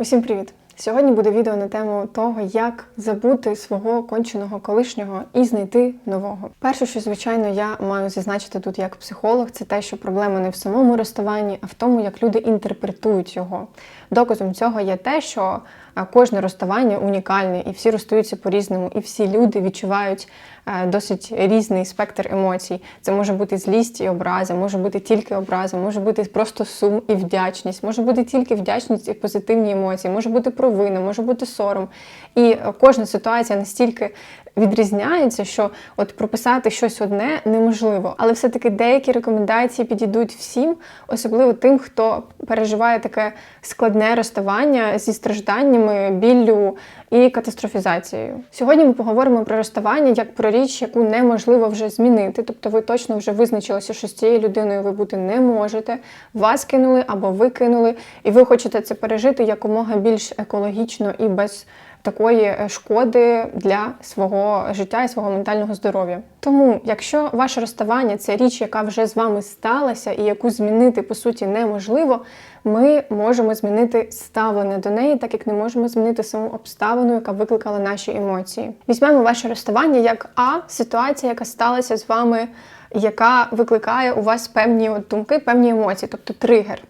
Усім привіт! Сьогодні буде відео на тему того, як забути свого конченого колишнього і знайти нового. Перше, що звичайно я маю зазначити тут як психолог, це те, що проблема не в самому розставанні, а в тому, як люди інтерпретують його. Доказом цього є те, що кожне розставання унікальне, і всі розстаються по-різному, і всі люди відчувають досить різний спектр емоцій. Це може бути злість і образа, може бути тільки образа, може бути просто сум і вдячність, може бути тільки вдячність і позитивні емоції, може бути провина, може бути сором. І е, кожна ситуація настільки відрізняється, що от прописати щось одне неможливо. Але все-таки деякі рекомендації підійдуть всім, особливо тим, хто переживає таке складне розставання зі стражданнями, біллю і катастрофізацією. Сьогодні ми поговоримо про розставання як про річ, яку неможливо вже змінити. Тобто ви точно вже визначилися, що з цією людиною ви бути не можете. Вас кинули або ви кинули, і ви хочете це пережити якомога більш екологічно і без такої е, шкоди для свого життя і свого ментального здоров'я. Тому, якщо ваше розставання це річ, яка вже з вами сталася, і яку змінити по суті неможливо, ми можемо змінити ставлення до неї, так як не можемо змінити саму обставину, яка викликала наші емоції. Візьмемо ваше розставання як А, ситуація, яка сталася з вами, яка викликає у вас певні от думки, певні емоції, тобто тригер.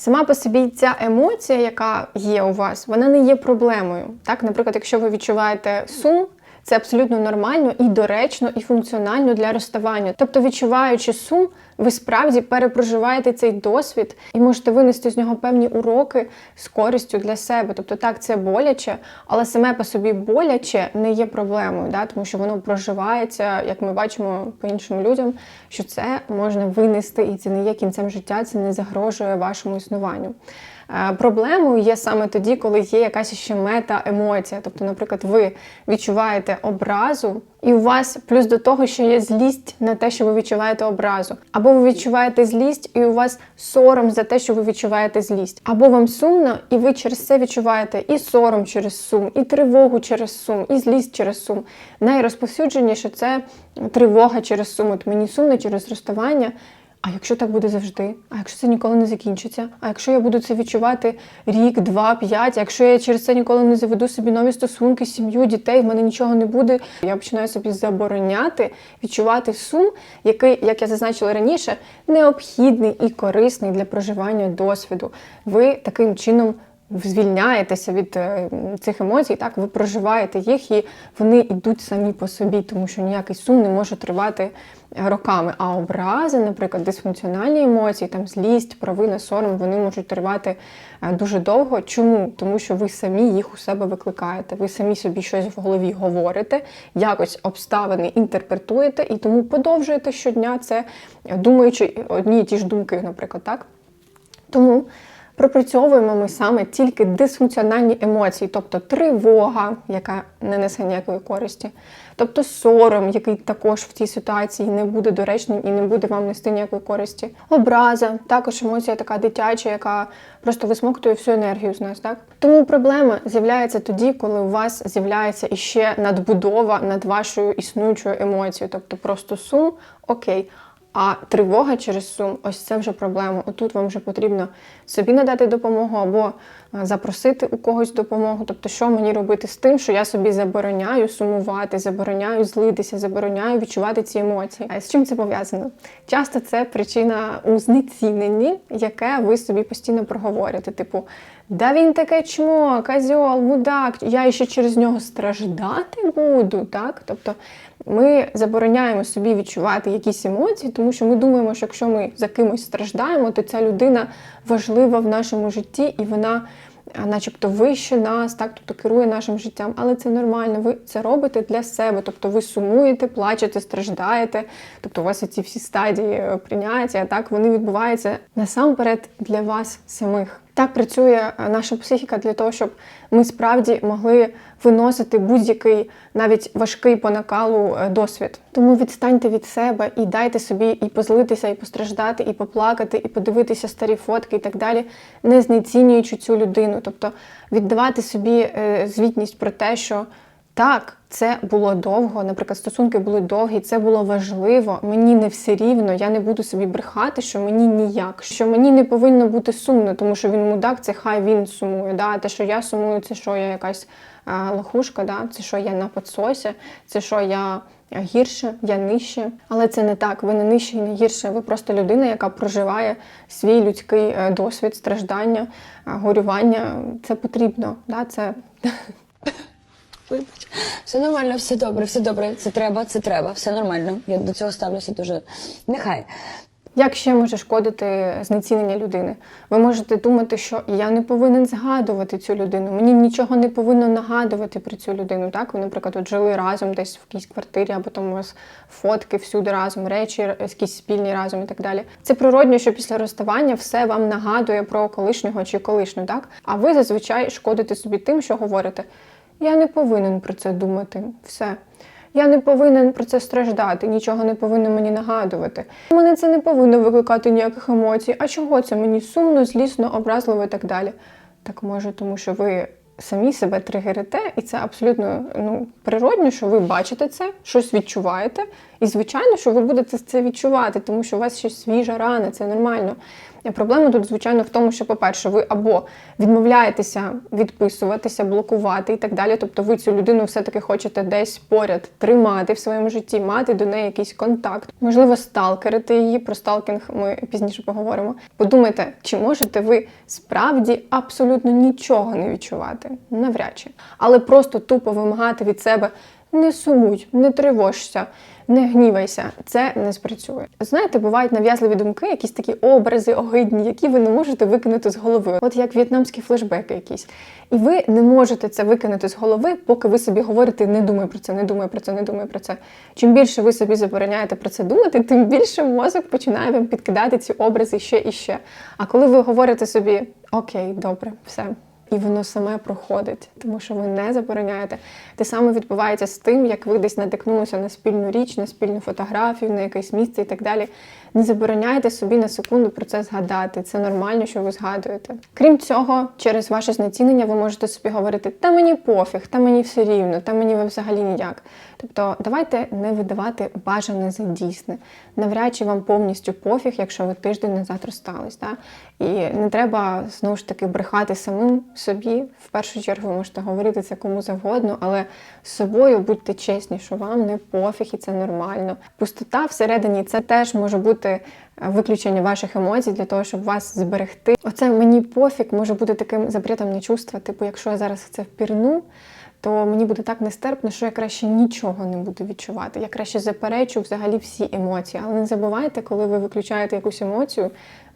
Сама по собі ця емоція, яка є у вас, вона не є проблемою. Так, наприклад, якщо ви відчуваєте сум, це абсолютно нормально і доречно, і функціонально для розставання. Тобто, відчуваючи сум, ви справді перепроживаєте цей досвід і можете винести з нього певні уроки з користю для себе. Тобто, так, це боляче, але саме по собі боляче не є проблемою, да? тому що воно проживається, як ми бачимо по іншим людям, що це можна винести, і це не є кінцем життя, це не загрожує вашому існуванню. Е, проблемою є саме тоді, коли є якась ще мета-емоція. Тобто, наприклад, ви відчуваєте образу, і у вас плюс до того, що є злість на те, що ви відчуваєте образу. Або ви відчуваєте злість, і у вас сором за те, що ви відчуваєте злість. Або вам сумно, і ви через це відчуваєте і сором через сум, і тривогу через сум, і злість через сум. Найрозповсюдженіше це тривога через сум. От мені сумно через розставання. А якщо так буде завжди? А якщо це ніколи не закінчиться? А якщо я буду це відчувати рік, два, п'ять, а якщо я через це ніколи не заведу собі нові стосунки, сім'ю, дітей, в мене нічого не буде. Я починаю собі забороняти відчувати сум, який, як я зазначила раніше, необхідний і корисний для проживання досвіду. Ви таким чином. Звільняєтеся від е, цих емоцій, так ви проживаєте їх, і вони йдуть самі по собі, тому що ніякий сум не може тривати роками. А образи, наприклад, дисфункціональні емоції, там злість, провина, сором, вони можуть тривати е, дуже довго. Чому? Тому що ви самі їх у себе викликаєте, ви самі собі щось в голові говорите, якось обставини інтерпретуєте і тому подовжуєте щодня це, думаючи одні і ті ж думки, наприклад, так? Тому. Пропрацьовуємо ми саме тільки дисфункціональні емоції, тобто тривога, яка не несе ніякої користі, тобто сором, який також в цій ситуації не буде доречним і не буде вам нести ніякої користі. Образа, також емоція така дитяча, яка просто висмоктує всю енергію з нас. Так тому проблема з'являється тоді, коли у вас з'являється іще надбудова над вашою існуючою емоцією, тобто просто сум, окей. А тривога через сум ось це вже проблема. Отут вам вже потрібно собі надати допомогу або е, запросити у когось допомогу. Тобто, що мені робити з тим, що я собі забороняю сумувати, забороняю злитися, забороняю відчувати ці емоції. А з чим це пов'язано? Часто це причина у знеціненні, яке ви собі постійно проговорюєте. Типу, да він таке чмо, козьол, мудак, я ще через нього страждати буду. так? Тобто ми забороняємо собі відчувати якісь емоції, тому що ми думаємо, що якщо ми за кимось страждаємо, то ця людина важлива в нашому житті і вона, начебто, вище нас, так, тобто керує нашим життям. Але це нормально, ви це робите для себе. Тобто ви сумуєте, плачете, страждаєте. Тобто у вас ці всі стадії е, прийняття, так вони відбуваються насамперед для вас самих. Так працює е, наша психіка для того, щоб ми справді могли виносити будь-який навіть важкий по накалу е, досвід. Тому відстаньте від себе і дайте собі і позлитися, і постраждати, і поплакати, і подивитися старі фотки і так далі, не знецінюючи цю людину. Тобто віддавати собі е, звітність про те, що Так, це було довго. Наприклад, стосунки були довгі, це було важливо. Мені не все рівно. Я не буду собі брехати, що мені ніяк, що мені не повинно бути сумно, тому що він мудак, це хай він сумує. Да? Те, що я сумую, це що я якась а, лохушка, да? це що я на подсосі, це що я. Гірше, я нижче, але це не так. Ви не нижче і не гірше. Ви просто людина, яка проживає свій людський е, досвід, страждання, е, горювання. Це потрібно. Да? Це Вибач, все нормально, все добре, все добре. Це треба, це треба, все нормально. Я до цього ставлюся дуже. Нехай. Як ще може шкодити знецінення людини? Ви можете думати, що я не повинен згадувати цю людину, мені нічого не повинно нагадувати про цю людину. Так, ви, наприклад, от жили разом десь в якійсь квартирі, або там у вас фотки всюди разом, речі, якісь спільні разом і так далі. Це природньо, що після розставання все вам нагадує про колишнього чи колишню, так? А ви зазвичай шкодите собі тим, що говорите: я не повинен про це думати. Все. Я не повинен про це страждати, нічого не повинно мені нагадувати. Мене це не повинно викликати ніяких емоцій. А чого це мені сумно, злісно, образливо і так далі? Так може, тому що ви самі себе тригерите, і це абсолютно ну, природньо, що ви бачите це, щось відчуваєте. І звичайно, що ви будете це відчувати, тому що у вас ще свіжа рана, це нормально. Проблема тут, звичайно, в тому, що, по-перше, ви або відмовляєтеся відписуватися, блокувати і так далі. Тобто ви цю людину все-таки хочете десь поряд тримати в своєму житті, мати до неї якийсь контакт. Можливо, сталкерити її. Про сталкінг ми пізніше поговоримо. Подумайте, чи можете ви справді абсолютно нічого не відчувати? Навряд чи. Але просто тупо вимагати від себе не сумуй, не тривожся. Не гнівайся, це не спрацює. Знаєте, бувають нав'язливі думки, якісь такі образи огидні, які ви не можете викинути з голови, от як в'єтнамські флешбеки якісь. І ви не можете це викинути з голови, поки ви собі говорите не думай про це, не думай про це, не думай про це. Чим більше ви собі забороняєте про це думати, тим більше мозок починає вам підкидати ці образи ще і ще. А коли ви говорите собі окей, добре, все і воно саме проходить, тому що ви не забороняєте. Те саме відбувається з тим, як ви десь натикнулися на спільну річ, на спільну фотографію, на якесь місце і так далі. Не забороняйте собі на секунду про це згадати. Це нормально, що ви згадуєте. Крім цього, через ваше знецінення ви можете собі говорити, та мені пофіг, та мені все рівно, та мені взагалі ніяк. Тобто, давайте не видавати бажане за дійсне. Навряд чи вам повністю пофіг, якщо ви тиждень назад розстались. Да? І не треба знову ж таки брехати самим собі. В першу чергу ви можете говорити це кому завгодно, але з собою будьте чесні, що вам не пофіг і це нормально. Пустота всередині це теж може бути виключення ваших емоцій для того, щоб вас зберегти. Оце мені пофіг може бути таким запретом на чувства. Типу, якщо я зараз це впірну. То мені буде так нестерпно, що я краще нічого не буду відчувати. Я краще заперечу взагалі всі емоції. Але не забувайте, коли ви виключаєте якусь емоцію,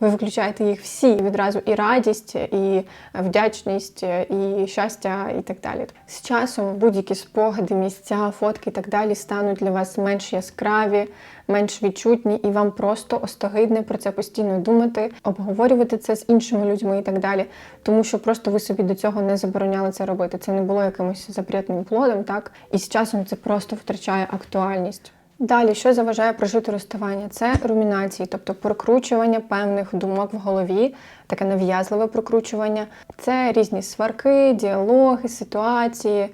ви виключаєте їх всі відразу і радість, і вдячність, і щастя, і так далі. З часом будь-які спогади, місця, фотки і так далі стануть для вас менш яскраві, менш відчутні, і вам просто остогидне про це постійно думати, обговорювати це з іншими людьми і так далі. Тому що просто ви собі до цього не забороняли це робити. Це не було якимось запретним плодом, так і з часом це просто втрачає актуальність. Далі, що заважає прожити розставання? Це румінації, тобто прокручування певних думок в голові, таке нав'язливе прокручування. Це різні сварки, діалоги, ситуації,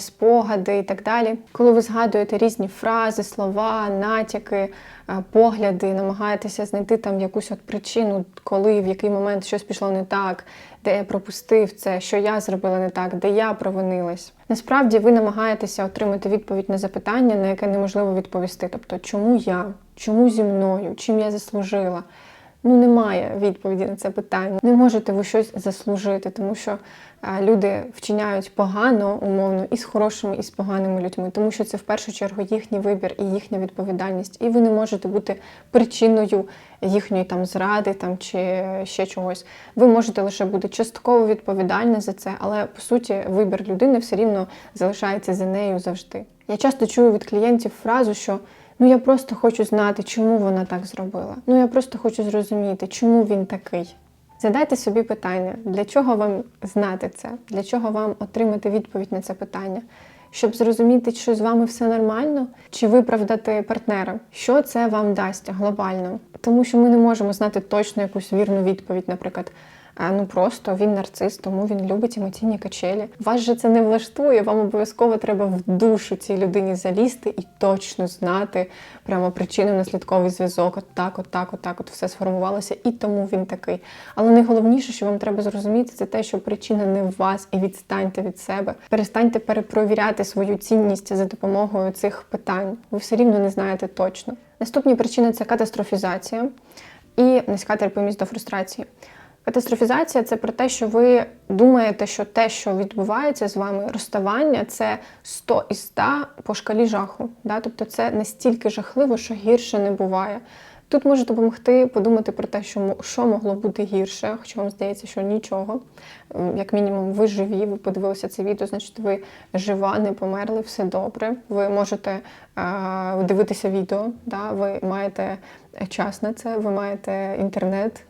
спогади і так далі. Коли ви згадуєте різні фрази, слова, натяки, е, погляди, намагаєтеся знайти там якусь от причину, коли в який момент щось пішло не так, де я пропустив це, що я зробила не так, де я провинилась. Насправді ви намагаєтеся отримати відповідь на запитання, на яке неможливо відповісти. Тобто, чому я, чому зі мною, чим я заслужила. Ну, немає відповіді на це питання. Не можете ви щось заслужити, тому що люди вчиняють погано, умовно, і з хорошими, і з поганими людьми, тому що це в першу чергу їхній вибір і їхня відповідальність. І ви не можете бути причиною їхньої там зради там чи ще чогось. Ви можете лише бути частково відповідальні за це, але по суті вибір людини все рівно залишається за нею завжди. Я часто чую від клієнтів фразу, що Ну я просто хочу знати, чому вона так зробила. Ну я просто хочу зрозуміти, чому він такий. Задайте собі питання, для чого вам знати це, для чого вам отримати відповідь на це питання, щоб зрозуміти, що з вами все нормально, чи виправдати партнера, що це вам дасть глобально. Тому що ми не можемо знати точно якусь вірну відповідь, наприклад. Ну просто він нарцис, тому він любить емоційні качелі. Вас же це не влаштує. Вам обов'язково треба в душу цій людині залізти і точно знати прямо причинно-наслідковий зв'язок. От так, от так, от так, от все сформувалося, і тому він такий. Але найголовніше, що вам треба зрозуміти, це те, що причина не в вас, і відстаньте від себе. Перестаньте перепровіряти свою цінність за допомогою цих питань. Ви все рівно не знаєте точно. Наступні причини це катастрофізація і низька терпимість до фрустрації. Катастрофізація це про те, що ви думаєте, що те, що відбувається з вами, розставання, це 100 із 100 по шкалі жаху. Да? Тобто це настільки жахливо, що гірше не буває. Тут може допомогти подумати про те, що, що могло бути гірше, хоча вам здається, що нічого. Як мінімум, ви живі, ви подивилися це відео, значить, ви жива, не померли, все добре. Ви можете е, дивитися відео, да? ви маєте час на це, ви маєте інтернет,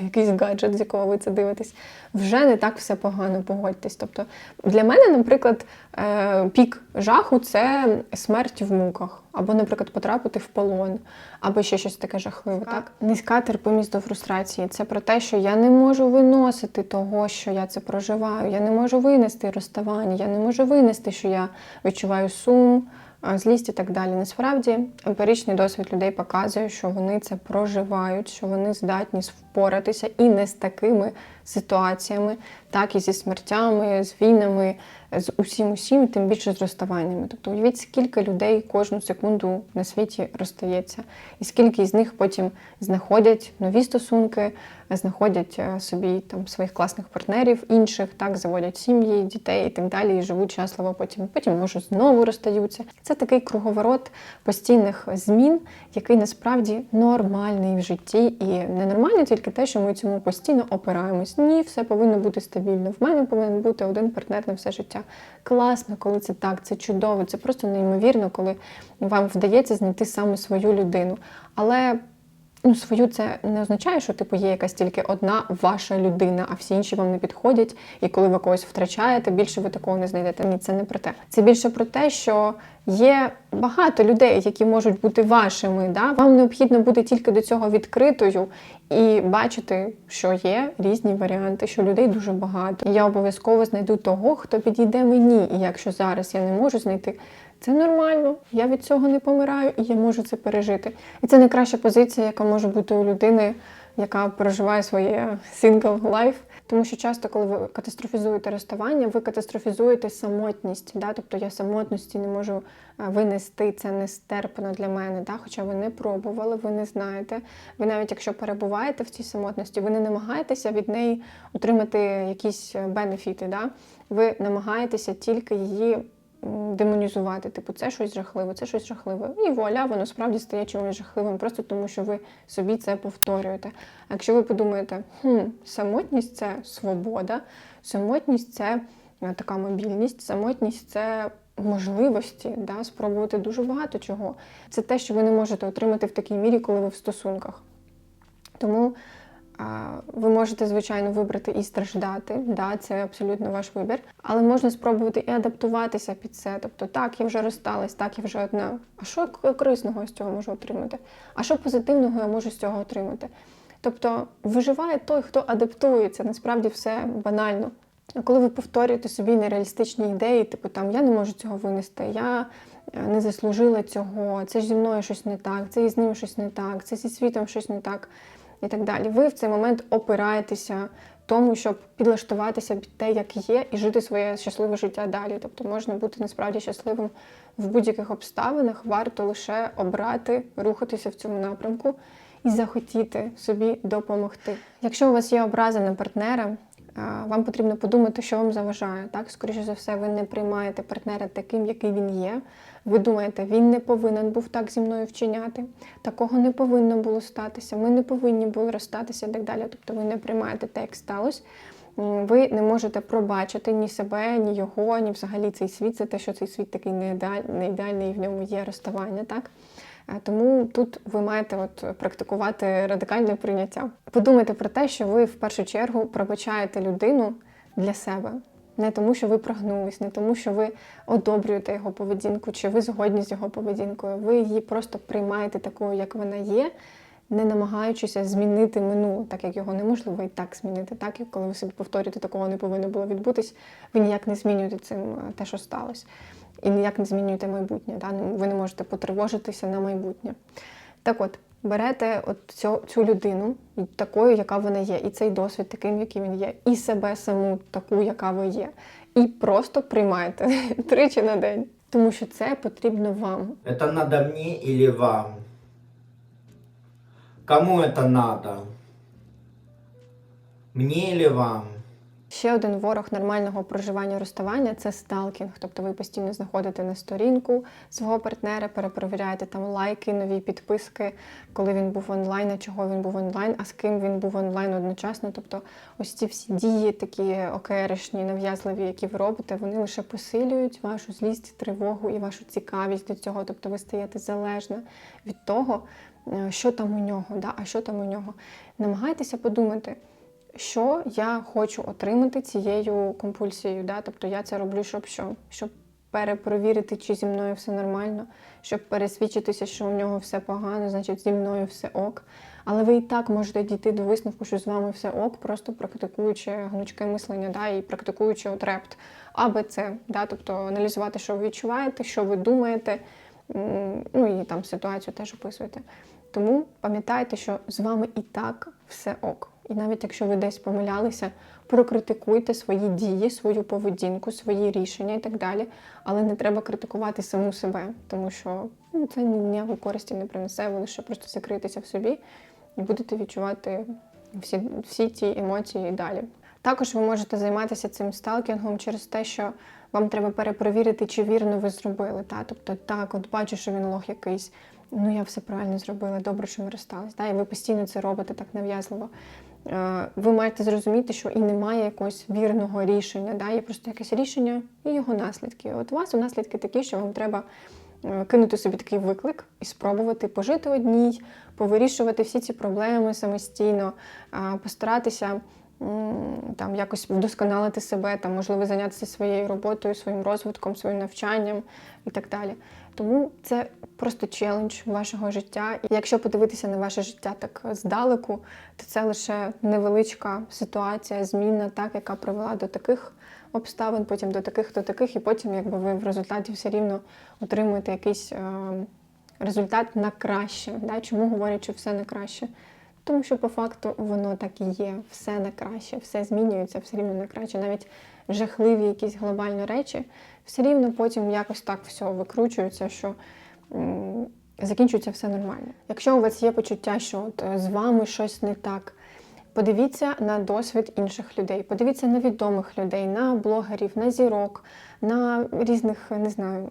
якийсь гаджет, з якого ви це дивитесь. Вже не так все погано, погодьтесь. Тобто, для мене, наприклад, е, пік жаху це смерть в муках, або, наприклад, потрапити в полон, або ще щось таке жахливе. Так, низька терпимість до фрустрації. Це про те, що я не можу виносити того, що я це проживаю. Я не можу винести розставання, я не можу винести, що я відчуваю сум. Злість і так далі. Насправді емпіричний досвід людей показує, що вони це проживають, що вони здатні впоратися і не з такими ситуаціями, так і зі смертями, з війнами, з усім усім, тим більше з розставаннями. Тобто уявіть, скільки людей кожну секунду на світі розстається, і скільки з них потім знаходять нові стосунки, знаходять е, собі там своїх класних партнерів, інших, так заводять сім'ї, дітей і так далі, і живуть щасливо. Потім потім може знову розстаються. Це такий круговорот постійних змін, який насправді нормальний в житті, і ненормально тільки те, що ми цьому постійно опираємось. Ні, все повинно бути стабільно. В мене повинен бути один партнер на все життя. Класно, коли це так, це чудово, це просто неймовірно, коли вам вдається знайти саме свою людину. Але ну, свою це не означає, що типу є якась тільки одна ваша людина, а всі інші вам не підходять. І коли ви когось втрачаєте, більше ви такого не знайдете. Ні, це не про те. Це більше про те, що є багато людей, які можуть бути вашими. Да? Вам необхідно бути тільки до цього відкритою і бачити, що є різні варіанти, що людей дуже багато. Я обов'язково знайду того, хто підійде мені. І якщо зараз я не можу знайти. Це нормально, я від цього не помираю і я можу це пережити. І це найкраща позиція, яка може бути у людини, яка переживає своє single life. Тому що часто, коли ви катастрофізуєте розставання, ви катастрофізуєте самотність. Да? Тобто я самотності не можу е, винести, це нестерпно для мене. Да? Хоча ви не пробували, ви не знаєте. Ви навіть якщо перебуваєте в цій самотності, ви не намагаєтеся від неї отримати якісь е, бенефіти. Да? Ви намагаєтеся тільки її демонізувати. Типу, це щось жахливе, це щось жахливе. І вуаля, воно справді стає чимось жахливим, просто тому що ви собі це повторюєте. А якщо ви подумаєте, хм, самотність це свобода, самотність це е, така мобільність, самотність це. Можливості да, спробувати дуже багато чого. Це те, що ви не можете отримати в такій мірі, коли ви в стосунках. Тому ви можете, звичайно, вибрати і страждати, да, це абсолютно ваш вибір. Але можна спробувати і адаптуватися під це. Тобто, так, я вже розсталась, так, я вже одна. А що корисного з цього можу отримати? А що позитивного я можу з цього отримати? Тобто виживає той, хто адаптується, насправді все банально. Коли ви повторюєте собі нереалістичні ідеї, типу там я не можу цього винести, я е, не заслужила цього, це ж зі мною щось не так, це і з ним щось не так, це зі світом щось не так і так далі. Ви в цей момент опираєтеся тому, щоб підлаштуватися під те, як є, і жити своє щасливе життя далі. Тобто можна бути насправді щасливим в будь-яких обставинах, варто лише обрати, рухатися в цьому напрямку і захотіти собі допомогти. Якщо у вас є образа на партнера, вам потрібно подумати, що вам заважає. Так, скоріше за все, ви не приймаєте партнера таким, який він є. Ви думаєте, він не повинен був так зі мною вчиняти, такого не повинно було статися, ми не повинні були розстатися і так далі. Тобто ви не приймаєте те, як сталося. Ви не можете пробачити ні себе, ні його, ні взагалі цей світ. Це те, що цей світ такий не ідеальний, і в ньому є розставання. Так? Е, Тому тут ви маєте от практикувати радикальне прийняття. Подумайте про те, що ви в першу чергу пробачаєте людину для себе. Не тому, що ви прогнулись, не тому, що ви одобрюєте його поведінку, чи ви згодні з його поведінкою. Ви її просто приймаєте такою, як вона є, не намагаючися змінити минуле, так як його неможливо і так змінити, так як коли ви собі повторюєте, такого не повинно було відбутись, ви ніяк не змінюєте цим е, те, що сталося. І ніяк не змінюєте майбутнє. Да? Ну, Ви не можете потривожитися на майбутнє. Так от, берете от цю, цю людину такою, яка вона є, і цей досвід таким, який він є, і себе саму таку, яка ви є, і просто приймаєте тричі на день. Тому що це потрібно вам. Это надо мне или вам? Кому это надо? Мне или вам? Ще один ворог нормального проживання розставання це сталкінг. Тобто ви постійно знаходите на сторінку свого партнера, перепровіряєте там лайки, нові підписки, коли він був онлайн, а чого він був онлайн, а з ким він був онлайн одночасно. Тобто, ось ці всі дії, такі окерешні, нав'язливі, які ви робите, вони лише посилюють вашу злість, тривогу і вашу цікавість до цього. Тобто ви стаєте залежна від того, е, що там у нього, да? а що там у нього. Намагайтеся подумати що я хочу отримати цією компульсією. Да? Тобто я це роблю, щоб що? Щоб перепровірити, чи зі мною все нормально, щоб пересвідчитися, що у нього все погано, значить зі мною все ок. Але ви і так можете дійти до висновку, що з вами все ок, просто практикуючи гнучке мислення, да, і практикуючи от репт А, Б, С. Да? Тобто аналізувати, що ви відчуваєте, що ви думаєте, ну і там ситуацію теж описуєте. Тому пам'ятайте, що з вами і так все ок. І навіть якщо ви десь помилялися, прокритикуйте свої дії, свою поведінку, свої рішення і так далі. Але не треба критикувати саму себе, тому що ну, це ніякої користі не принесе, ви лише просто закриєтеся в собі і будете відчувати всі, всі ті емоції і далі. Також ви можете займатися цим сталкінгом через те, що вам треба перепровірити, чи вірно ви зробили. Та? Тобто, так, от бачу, що він лох якийсь. Ну, я все правильно зробила, добре, що ми розстались. Да? І ви постійно це робите так нав'язливо. Е, Ви маєте зрозуміти, що і немає якогось вірного рішення. Да? Є просто якесь рішення і його наслідки. От у вас наслідки такі, що вам треба е, кинути собі такий виклик і спробувати пожити одній, повирішувати всі ці проблеми самостійно, е, постаратися там якось вдосконалити себе, там, можливо, зайнятися своєю роботою, своїм розвитком, своїм навчанням і так далі. Тому це просто челендж вашого життя. І якщо подивитися на ваше життя так здалеку, то це лише невеличка ситуація, зміна, так, яка привела до таких обставин, потім до таких, до таких, і потім, якби ви в результаті все рівно отримуєте якийсь е, результат на краще. Да? Чому говорять, що все на краще? Тому що по факту воно так і є, все на краще, все змінюється, все рівно на краще. Навіть жахливі якісь глобальні речі, все рівно потім якось так все викручується, що закінчується все нормально. Якщо у вас є почуття, що от е, з вами щось не так, подивіться на досвід інших людей, подивіться на відомих людей, на блогерів, на зірок, на різних, не знаю,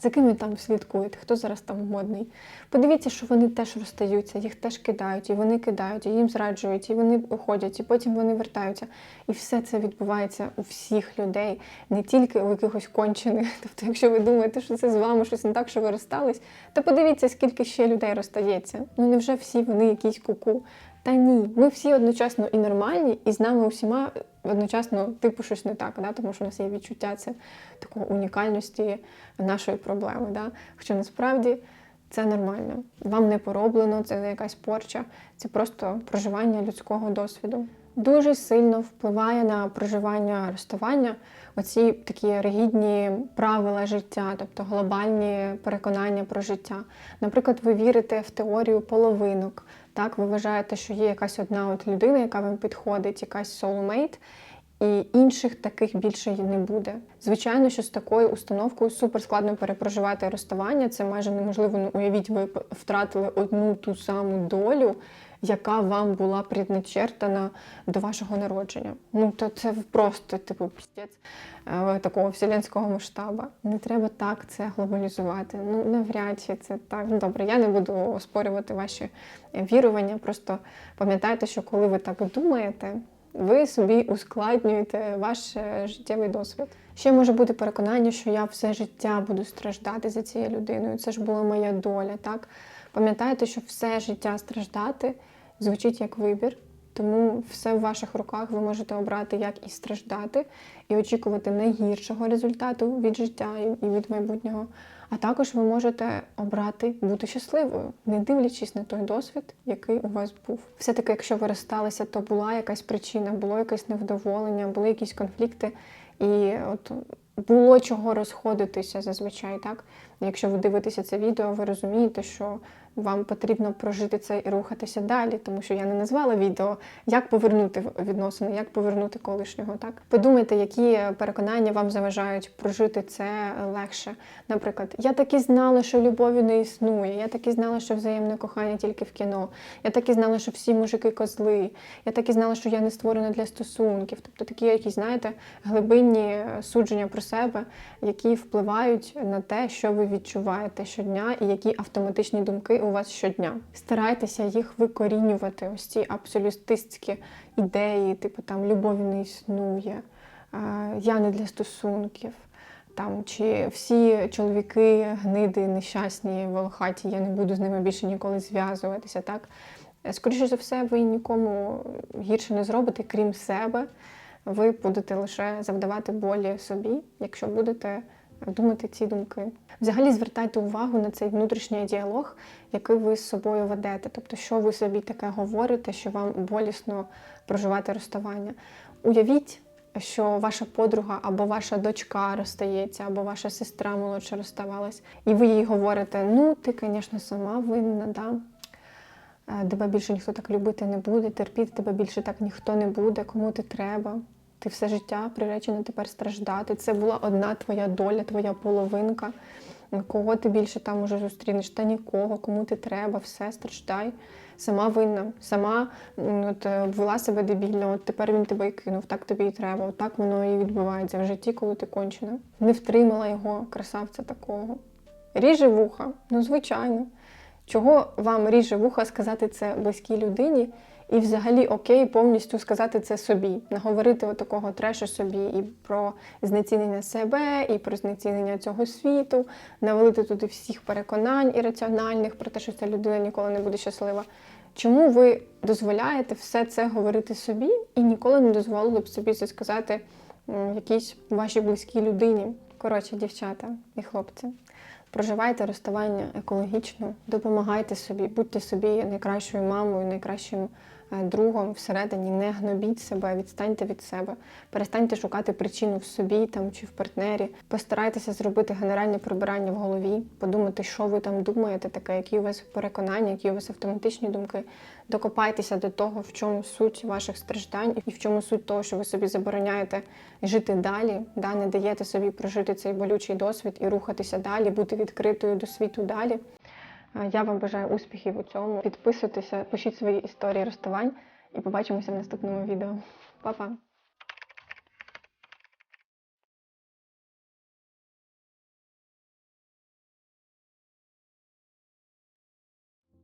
за ким ви там слідкуєте, хто зараз там модний. Подивіться, що вони теж розстаються, їх теж кидають, і вони кидають, і їм зраджують, і вони уходять, і потім вони вертаються. І все це відбувається у всіх людей, не тільки у якихось кончених. Тобто, якщо ви думаєте, що це з вами щось не так, що ви розстались, то подивіться, скільки ще людей розстається. Ну невже всі вони якісь куку? Та ні, ми всі одночасно і нормальні, і з нами усіма одночасно типу щось не так, да? тому що у нас є відчуття це такої унікальності нашої проблеми. Да? Хоча насправді це нормально. Вам не пороблено, це не якась порча, це просто проживання людського досвіду. Дуже сильно впливає на проживання розставання оці такі ригідні правила життя, тобто глобальні переконання про життя. Наприклад, ви вірите в теорію половинок. Так, ви вважаєте, що є якась одна от людина, яка вам підходить, якась soulmate, і інших таких більше не буде. Звичайно, що з такою установкою супер складно перепроживати розставання. Це майже неможливо. Ну, уявіть, ви втратили одну ту саму долю, яка вам була предначертана до вашого народження. Ну то це просто типу пістець е, такого вселенського масштабу. Не треба так це глобалізувати. Ну навряд чи це так. Ну добре, я не буду оспорювати ваші вірування. Просто пам'ятайте, що коли ви так думаєте. Ви собі ускладнюєте ваш е, життєвий досвід. Ще може бути переконання, що я все життя буду страждати за цією людиною. Це ж була моя доля. Так пам'ятайте, що все життя страждати звучить як вибір, тому все в ваших руках ви можете обрати, як і страждати, і очікувати найгіршого результату від життя і від майбутнього, А також ви можете обрати бути щасливою, не дивлячись на той досвід, який у вас був. Все-таки, якщо ви розсталися, то була якась причина, було якесь невдоволення, були якісь конфлікти, і от було чого розходитися зазвичай, так? Якщо ви дивитеся це відео, ви розумієте, що вам потрібно прожити це і рухатися далі, тому що я не назвала відео, як повернути відносини, як повернути колишнього. Так подумайте, які переконання вам заважають прожити це легше. Наприклад, я так і знала, що любові не існує. Я так і знала, що взаємне кохання тільки в кіно. Я так і знала, що всі мужики козли. Я так і знала, що я не створена для стосунків. Тобто такі якісь, знаєте, глибинні судження про себе, які впливають на те, що ви відчуваєте щодня, і які автоматичні думки вас щодня. Старайтеся їх викорінювати, ось ці абсолютистські ідеї, типу там любові не існує, е, я не для стосунків. Там чи всі чоловіки гниди, нещасні, волохаті, я не буду з ними більше ніколи зв'язуватися. Так скоріше за все, ви нікому гірше не зробите, крім себе. Ви будете лише завдавати болі собі, якщо будете думати ці думки. Взагалі звертайте увагу на цей внутрішній діалог, який ви з собою ведете. Тобто, що ви собі таке говорите, що вам болісно проживати розставання. Уявіть, що ваша подруга або ваша дочка розстається, або ваша сестра молодша розставалась, і ви їй говорите: ну, ти, звісно, сама винна, да? Е, тебе більше ніхто так любити не буде, терпіти тебе більше так ніхто не буде, кому ти треба. Ти все життя приречена тепер страждати. Це була одна твоя доля, твоя половинка. Кого ти більше там уже зустрінеш? Та нікого, кому ти треба, все страждай. Сама винна, сама от, е, обвела себе дебільно, от тепер він тебе і кинув, так тобі і треба. От так воно і відбувається в житті, коли ти кончена. Не втримала його, красавця такого. Ріже вуха, ну звичайно. Чого вам ріже вуха сказати це близькій людині, і взагалі окей повністю сказати це собі, наговорити отакого трешу собі і про знецінення себе, і про знецінення цього світу, навалити туди всіх переконань ірраціональних про те, що ця людина ніколи не буде щаслива. Чому ви дозволяєте все це говорити собі і ніколи не дозволили б собі це сказати якійсь вашій близькій людині? Коротше, дівчата і хлопці. Проживайте розставання екологічно, допомагайте собі, будьте собі найкращою мамою, найкращим другом всередині, не гнобіть себе, відстаньте від себе, перестаньте шукати причину в собі там чи в партнері. Постарайтеся зробити генеральне прибирання в голові, подумати, що ви там думаєте, таке, які у вас переконання, які у вас автоматичні думки. Докопайтеся до того, в чому суть ваших страждань і в чому суть того, що ви собі забороняєте жити далі, да, не даєте собі прожити цей болючий досвід і рухатися далі, бути відкритою до світу далі. Е, Я вам бажаю успіхів у цьому. Підписуйтеся, пишіть свої історії розставань і побачимося в наступному відео. Па-па!